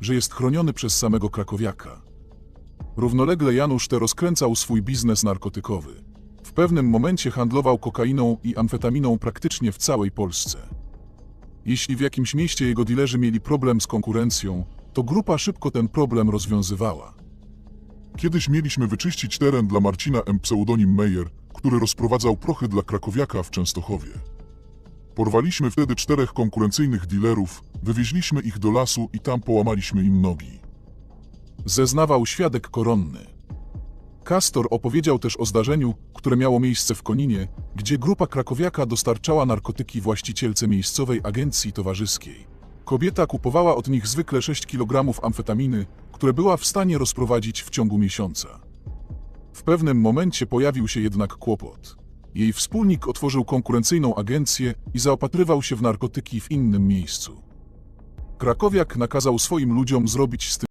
że jest chroniony przez samego krakowiaka. Równolegle Janusz T. rozkręcał swój biznes narkotykowy. W pewnym momencie handlował kokainą i amfetaminą praktycznie w całej Polsce. Jeśli w jakimś mieście jego dilerzy mieli problem z konkurencją, to grupa szybko ten problem rozwiązywała. Kiedyś mieliśmy wyczyścić teren dla Marcina M. pseudonim Meyer, który rozprowadzał prochy dla krakowiaka w Częstochowie. Porwaliśmy wtedy czterech konkurencyjnych dealerów, wywieźliśmy ich do lasu i tam połamaliśmy im nogi. Zeznawał świadek koronny. Kastor opowiedział też o zdarzeniu, które miało miejsce w Koninie, gdzie grupa krakowiaka dostarczała narkotyki właścicielce miejscowej agencji towarzyskiej. Kobieta kupowała od nich zwykle 6 kg amfetaminy, które była w stanie rozprowadzić w ciągu miesiąca. W pewnym momencie pojawił się jednak kłopot. Jej wspólnik otworzył konkurencyjną agencję i zaopatrywał się w narkotyki w innym miejscu. Krakowiak nakazał swoim ludziom zrobić z tym